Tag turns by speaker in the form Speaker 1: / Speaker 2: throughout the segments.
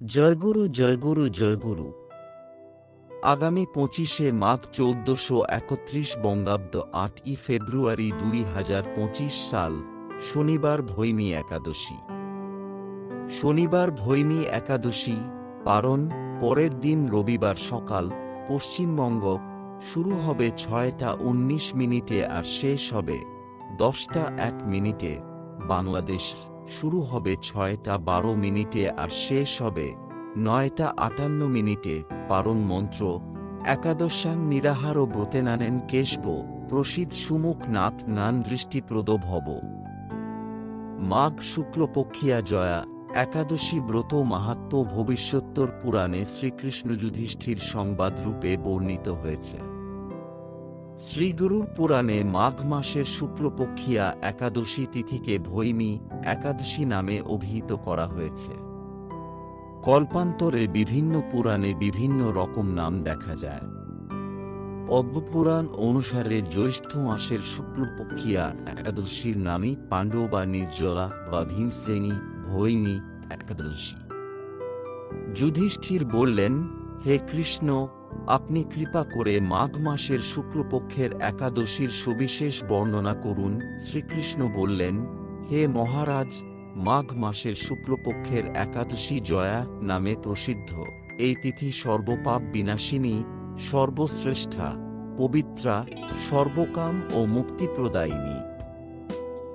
Speaker 1: জয়গুরু জয়গুরু জয়গুরু। আগামী পঁচিশে মাঘ চৌদ্দশো একত্রিশ বঙ্গাব্দ আটই ফেব্রুয়ারি দুই হাজার পঁচিশ সাল, শনিবার ভৈমী একাদশী। শনিবার ভৈমী একাদশী পারণ পরের দিন রবিবার সকাল, পশ্চিমবঙ্গ, শুরু হবে ছয়টা উনিশ মিনিটে আর শেষ হবে দশটা এক মিনিটে বাংলাদেশ। শুরু হবে ছয়টা বারো মিনিটে আর শেষ হবে নয়টা আটান্ন মিনিটে পারণ মন্ত্র। একাদশান নিরাহার ও ব্রতে নানেন কেশব, প্রসিদ্ধ সুমুখ নাথ নান দৃষ্টিপ্রদ ভব মাঘ শুক্লপক্ষিয়া জয়া, একাদশী ব্রত মাহাত্ম ভবিষ্যত্তর পুরাণে শ্রীকৃষ্ণ যুধিষ্ঠির সংবাদ রূপে বর্ণিত হয়েছে। শ্রীগুরুর পুরাণে মাঘ মাসের শুক্লপক্ষিয়া একাদশী তিথিকে ভৈমী একাদশী নামে অভিহিত করা হয়েছে। কল্পান্তরে বিভিন্ন পুরাণে বিভিন্ন রকম নাম দেখা যায়। পদ্মপুরাণ অনুসারে জ্যৈষ্ঠ মাসের শুক্লপক্ষিয়া একাদশীর নামই পাণ্ডব বা নির্জলা বা ভীমশ্রেণী ভৈমী একাদশী। যুধিষ্ঠির বললেন, হে কৃষ্ণ আপনি কৃপা করে মাঘ মাসের শুক্লপক্ষের একাদশীর সবিশেষ বর্ণনা করুন। শ্রীকৃষ্ণ বললেন, হে মহারাজ, মাঘ মাসের শুক্লপক্ষের একাদশী জয়া নামে প্রসিদ্ধ। এই তিথি সর্বপাপ বিনাশিনী, সর্বশ্রেষ্ঠা, পবিত্রা, সর্বকাম ও মুক্তিপ্রদায়িনী।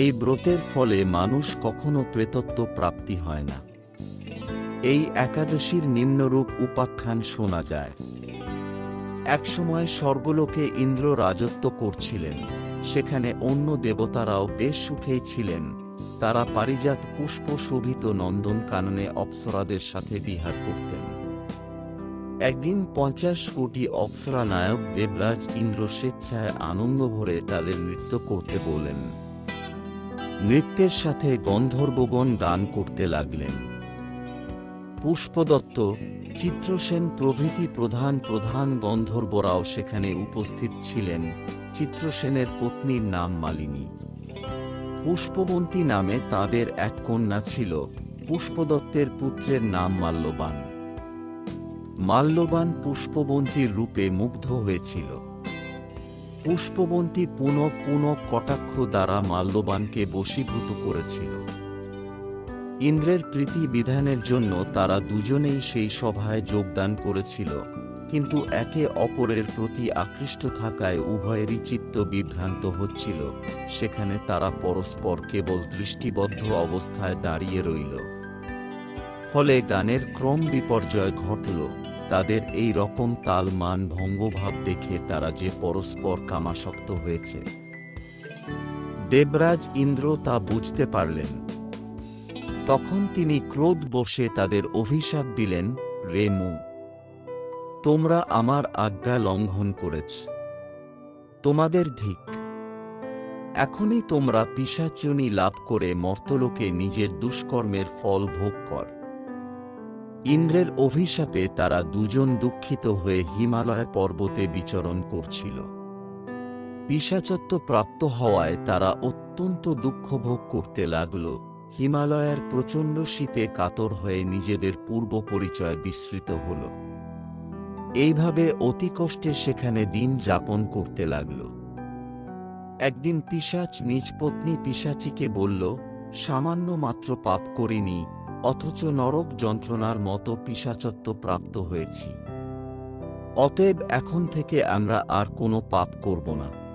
Speaker 1: এই ব্রতের ফলে মানুষ কখনো প্রেতত্ব প্রাপ্তি হয় না। এই একাদশীর নিম্নরূপ উপাখ্যান শোনা যায়। একসময় স্বর্গলোকে ইন্দ্র রাজত্ব করছিলেন। সেখানে অন্য দেবতারাও বেশ সুখেই ছিলেন। তারা পারিজাত পুষ্প শোভিত নন্দন কাননে অপ্সরাদের সাথে বিহার করতেন। একদিন পঞ্চাশ কোটি অপ্সরা নায়ক দেবরাজ ইন্দ্র স্বেচ্ছায় আনন্দ ভরে তাদের নৃত্য করতে বলেন নৃত্যের সাথে গন্ধর্বগণ গান করতে লাগলেন। পুষ্পদত্ত, চিত্রসেন প্রভৃতি প্রধান প্রধান গন্ধর্বরাও সেখানে উপস্থিত ছিলেন। চিত্রসেনের পত্নীর নাম মালিনী। পুষ্পবন্তী নামে তাদের এক কন্যা ছিল। পুষ্পদত্তের পুত্রের নাম মাল্যবান। মাল্যবান পুষ্পবন্তীর রূপে মুগ্ধ হয়েছিল। পুষ্পবন্তী পুনঃ পুনঃ কটাক্ষ দ্বারা মাল্যবানকে বশীভূত করেছিল। ইন্দ্রের প্রীতি বিধানের জন্য তারা দুজনেই সেই সভায় যোগদান করেছিল, কিন্তু একে অপরের প্রতি আকৃষ্ট থাকায় উভয়েরই চিত্ত বিভ্রান্ত হচ্ছিল, সেখানে তারা পরস্পর কেবল দৃষ্টিবদ্ধ অবস্থায় দাঁড়িয়ে রইল। ফলে গানের ক্রম বিপর্যয় ঘটল, তাদের এই রকম তাল মান ভঙ্গভাব দেখে তারা যে পরস্পর কামাসক্ত হয়েছে। দেবরাজ ইন্দ্র তা বুঝতে পারলেন তখন তিনি ক্রোধ বসে তাদের অভিশাপ দিলেন রেমু তোমরা আমার আজ্ঞা লঙ্ঘন করেছ। তোমাদের ধিক। এখনই তোমরা পিসাচনী লাভ করে মর্তলোকে নিজের দুষ্কর্মের ফল ভোগ কর। ইন্দ্রের অভিশাপে তারা দুজন দুঃখিত হয়ে হিমালয় পর্বতে বিচরণ করছিল। পিসাচত্ব প্রাপ্ত হওয়ায় তারা অত্যন্ত দুঃখ ভোগ করতে লাগল। হিমালয়ের প্রচণ্ড শীতে কাতর হয়ে নিজেদের পূর্ব পরিচয় বিস্মৃত হল। এইভাবে অতি কষ্টে সেখানে দিন যাপন করতে লাগল। একদিন পিসাচ নিজ পত্নী পিসাচিকে বলল, সামান্য মাত্র পাপ করিনি, অথচ নরক যন্ত্রণার মতো পিসাচত্ব প্রাপ্ত হয়েছি। অতএব এখন থেকে আমরা আর কোনো পাপ করব না।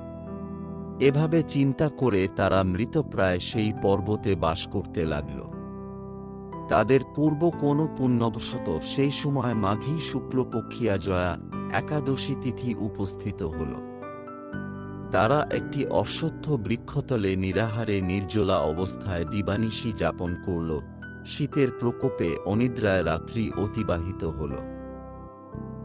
Speaker 1: এভাবে চিন্তা করে তারা মৃতপ্রায় সেই পর্বতে বাস করতে লাগল। তাদের পূর্ব কোনো পুণ্যবশত সেই সময় মাঘী শুক্লপক্ষিয়া জয়া একাদশী তিথি উপস্থিত হল। তারা একটি অশ্বত্থ বৃক্ষতলে নিরাহারে নির্জলা অবস্থায় দিবানিশি যাপন করল। শীতের প্রকোপে অনিদ্রায় রাত্রি অতিবাহিত হল।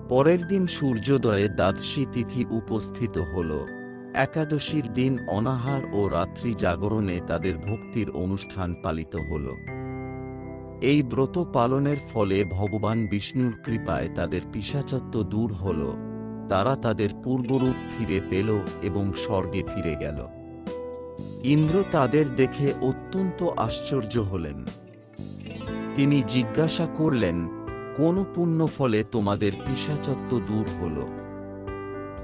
Speaker 1: পরের দিন সূর্যোদয়ে দ্বাদশী তিথি উপস্থিত হল। একাদশীর দিন অনাহার ও রাত্রি জাগরণে তাদের ভক্তির অনুষ্ঠান পালিত হল। এই ব্রত পালনের ফলে ভগবান বিষ্ণুর কৃপায় তাদের পিসাচত্ব দূর হল। তারা তাদের পূর্বরূপ ফিরে পেল এবং স্বর্গে ফিরে গেল। ইন্দ্র তাদের দেখে অত্যন্ত আশ্চর্য হলেন। তিনি জিজ্ঞাসা করলেন, কোন পুণ্য ফলে তোমাদের পিশাচত্ব দূর হল?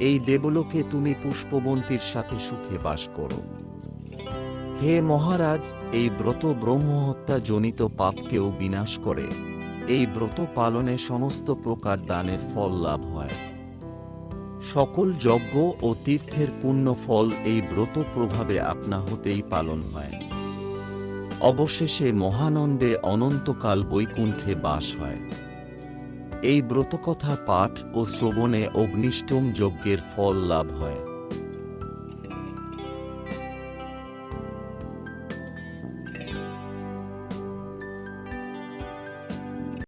Speaker 1: এই দেবলোকে তুমি পুষ্পবন্তীর সাথে সুখে বাস করো। হে মহারাজ, এই ব্রত ব্রহ্মহত্যা জনিত পাপকেও বিনাশ করে। এই ব্রত পালনে সমস্ত প্রকার দানের ফল লাভ হয়। সকল যজ্ঞ ও তীর্থের পূর্ণ ফল এই ব্রত প্রভাবে আপনা হতেই পালন হয়। অবশেষে মহানন্দে অনন্তকাল বৈকুণ্ঠে বাস হয়। এই ব্রতকথা পাঠ ও শ্রবণে অগ্নিষ্টম যজ্ঞের ফল লাভ হয়।